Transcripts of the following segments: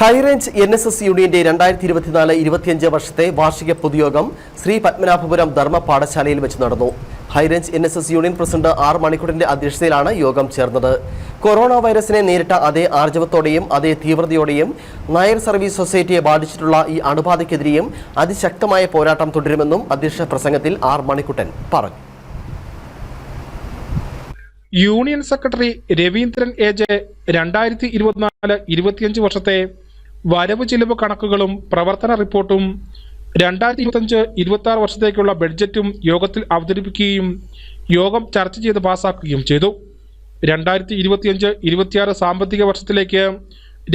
High range N S S യൂണിയന്റെ രണ്ടായിരത്തി ഇരുപത്തിനാല് ഇരുപത്തിയഞ്ച് വർഷത്തെ വാർഷിക പൊതുയോഗം ശ്രീ പത്മനാഭപുരം ധർമ്മ പാഠശാലയിൽ വെച്ച് നടന്നു. High range N S S union president R മണിക്കുട്ടിന്റെ അധ്യക്ഷതയിലാണ് യോഗം ചേർന്നത്. കൊറോണ വൈറസിനെ നേരിട്ട അതേ ആർജവത്തോടെയും അതേ തീവ്രതയോടെയും നായർ സർവീസ് സൊസൈറ്റിയെ ബാധിച്ചിട്ടുള്ള ഈ അണുബാധയ്ക്കെതിരെയും അതിശക്തമായ പോരാട്ടം തുടരുമെന്നും അധ്യക്ഷ പ്രസംഗത്തിൽ ആർ മണിക്കുട്ടൻ പറഞ്ഞു. Union secretary Raveendran A J രണ്ടായിരത്തി ഇരുപത്തിനാല് ഇരുപത്തിയഞ്ച് വർഷത്തെ വരവ് ചിലവ് കണക്കുകളും പ്രവർത്തന റിപ്പോർട്ടും രണ്ടായിരത്തി ഇരുപത്തഞ്ച് ഇരുപത്തി ആറ് വർഷത്തേക്കുള്ള ബഡ്ജറ്റും യോഗത്തിൽ അവതരിപ്പിക്കുകയും യോഗം ചർച്ച ചെയ്ത് പാസാക്കുകയും ചെയ്തു. രണ്ടായിരത്തി ഇരുപത്തിയഞ്ച് ഇരുപത്തിയാറ് സാമ്പത്തിക വർഷത്തിലേക്ക്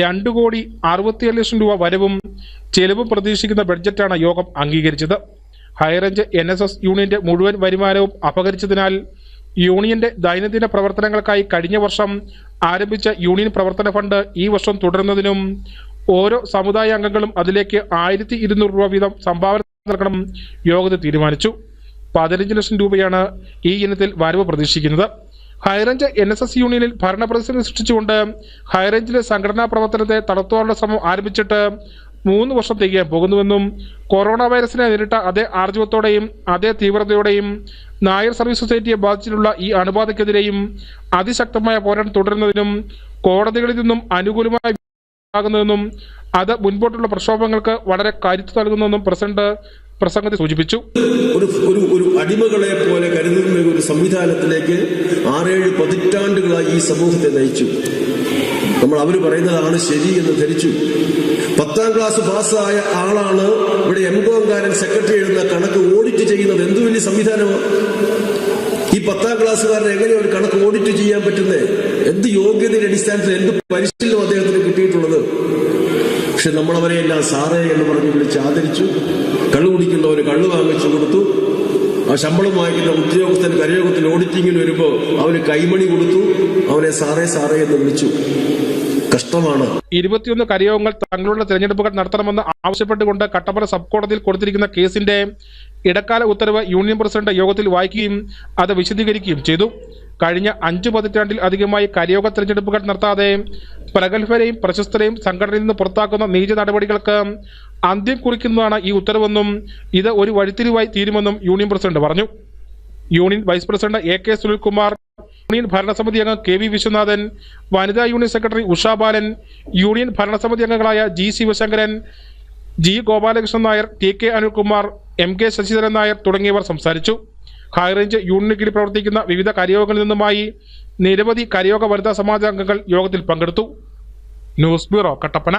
രണ്ട് കോടി അറുപത്തിയേഴ് ലക്ഷം രൂപ വരവും ചെലവും പ്രതീക്ഷിക്കുന്ന ബഡ്ജറ്റാണ് യോഗം അംഗീകരിച്ചത്. ഹൈറേഞ്ച് എൻ എസ് എസ് യൂണിയന്റെ മുഴുവൻ വരുമാനവും അപഹരിച്ചതിനാൽ യൂണിയന്റെ ദൈനംദിന പ്രവർത്തനങ്ങൾക്കായി കഴിഞ്ഞ വർഷം ആരംഭിച്ച യൂണിയൻ പ്രവർത്തന ഫണ്ട് ഈ വർഷം തുടരുന്നതിനും ഓരോ സമുദായ അംഗങ്ങളും അതിലേക്ക് ആയിരത്തി ഇരുന്നൂറ് രൂപ വീതം സംഭാവന നൽകണം യോഗത്തിൽ തീരുമാനിച്ചു. പതിനഞ്ച് ലക്ഷം രൂപയാണ് ഈ ഇനത്തിൽ വരവ് പ്രതീക്ഷിക്കുന്നത്. ഹൈറേഞ്ച് എൻ എസ് എസ് യൂണിയനിൽ ഭരണപ്രതിസന്ധി സൃഷ്ടിച്ചുകൊണ്ട് ഹൈറേഞ്ചിലെ സംഘടനാ പ്രവർത്തനത്തെ തളർത്തുവാനുള്ള ശ്രമം ആരംഭിച്ചിട്ട് മൂന്ന് വർഷം തികയാൻ പോകുന്നുവെന്നും കൊറോണ വൈറസിനെ നേരിട്ട അതേ ആർജവത്തോടെയും അതേ തീവ്രതയോടെയും നായർ സർവീസ് സൊസൈറ്റിയെ ബാധിച്ചിട്ടുള്ള ഈ അണുബാധയ്ക്കെതിരെയും അതിശക്തമായ പോരാട്ടം തുടരുന്നതിനും കോടതികളിൽ നിന്നും അനുകൂലമായ ആകുന്നതെന്നും അത് മുൻപോട്ടുള്ള പ്രക്ഷോഭങ്ങൾക്ക് വളരെ കരുത്ത് നൽകുന്നതെന്നും പ്രസിഡന്റ് പ്രസംഗത്തിൽ സൂചിപ്പിച്ചു. ഒരു ഒരു അടിമകളെ പോലെ കരുതുന്ന ഒരു സംവിധാനത്തിലേക്ക് ആറേഴ് പതിറ്റാണ്ടുകളായി ഈ സമൂഹത്തെ നയിച്ചു. നമ്മൾ അവർ പറയുന്നതാണ് ശരി എന്ന് ധരിച്ചു. പത്താം ക്ലാസ് പാസ്സായ ആളാണ് ഇവിടെ എം കോങ്കാരൻ സെക്രട്ടറി എഴുതുന്ന കണക്ക് ഓഡിറ്റ് ചെയ്യുന്നത്. എന്ത് വലിയ സംവിധാനമാണ് ഈ പത്താം ക്ലാസ്സുകാരൻ എങ്ങനെ ഒരു കണക്ക് ഓഡിറ്റ് ചെയ്യാൻ പറ്റുന്നത് എന്ത് യോഗ്യതയുടെ അടിസ്ഥാനത്തിൽ എന്ത് പരിശീലനം കിട്ടിയിട്ടുള്ളത്. പക്ഷെ നമ്മളവരെ എല്ലാം സാറേ എന്ന് പറഞ്ഞ് വിളിച്ച് ആദരിച്ചു. കള്ളു കുടിക്കുന്നവർ കള്ളു വാങ്ങിച്ചു കൊടുത്തു. ആ ശമ്പളം വാങ്ങിക്കുന്ന ഉദ്യോഗസ്ഥൻ കരയോഗത്തിൽ ഓഡിറ്റിങ്ങിന് വരുമ്പോൾ അവന് കൈമണി കൊടുത്തു. അവനെ സാറേ സാറേ എന്ന് വിളിച്ചു. കഷ്ടമാണ്. ഇരുപത്തിയൊന്ന് കരയോഗങ്ങൾ തങ്ങളുടെ തെരഞ്ഞെടുപ്പുകൾ നടത്തണമെന്ന് ആവശ്യപ്പെട്ടുകൊണ്ട് കട്ടപ്പന സബ് കോടതിയിൽ കൊടുത്തിരിക്കുന്ന കേസിന്റെ ഇടക്കാല ഉത്തരവ് യൂണിയൻ പ്രസിഡന്റ് യോഗത്തിൽ വായിക്കുകയും അത് വിശദീകരിക്കുകയും ചെയ്തു. കഴിഞ്ഞ അഞ്ചു പതിറ്റാണ്ടിൽ അധികമായി കരയോഗ തെരഞ്ഞെടുപ്പുകൾ നടത്താതെ പ്രഗത്ഭരെയും പ്രശസ്തരെയും സംഘടനയിൽ നിന്ന് പുറത്താക്കുന്ന നീച നടപടികൾക്ക് അന്ത്യം കുറിക്കുന്നതാണ് ഈ ഉത്തരവെന്നും ഇത് ഒരു വഴിത്തിരിവായി തീരുമെന്നും യൂണിയൻ പ്രസിഡന്റ് പറഞ്ഞു. Union vice president A K Sunilkumar union ഭരണസമിതി അംഗം കെ വി വിശ്വനാഥൻ വനിതാ union secretary Usha Balan union ഭരണസമിതി അംഗങ്ങളായ G Sivasankaran G Gopalakrishnan Nair T K Anilkumar M K Sasidharan Nair തുടങ്ങിയവർ സംസാരിച്ചു. ഹൈറേഞ്ച് യൂണിന് കീഴിൽ പ്രവർത്തിക്കുന്ന വിവിധ കരയോഗങ്ങളിൽ നിന്നുമായി നിരവധി കരയോഗ വനിതാ സമാജ അംഗങ്ങൾ യോഗത്തിൽ പങ്കെടുത്തു. News bureau Kattappana.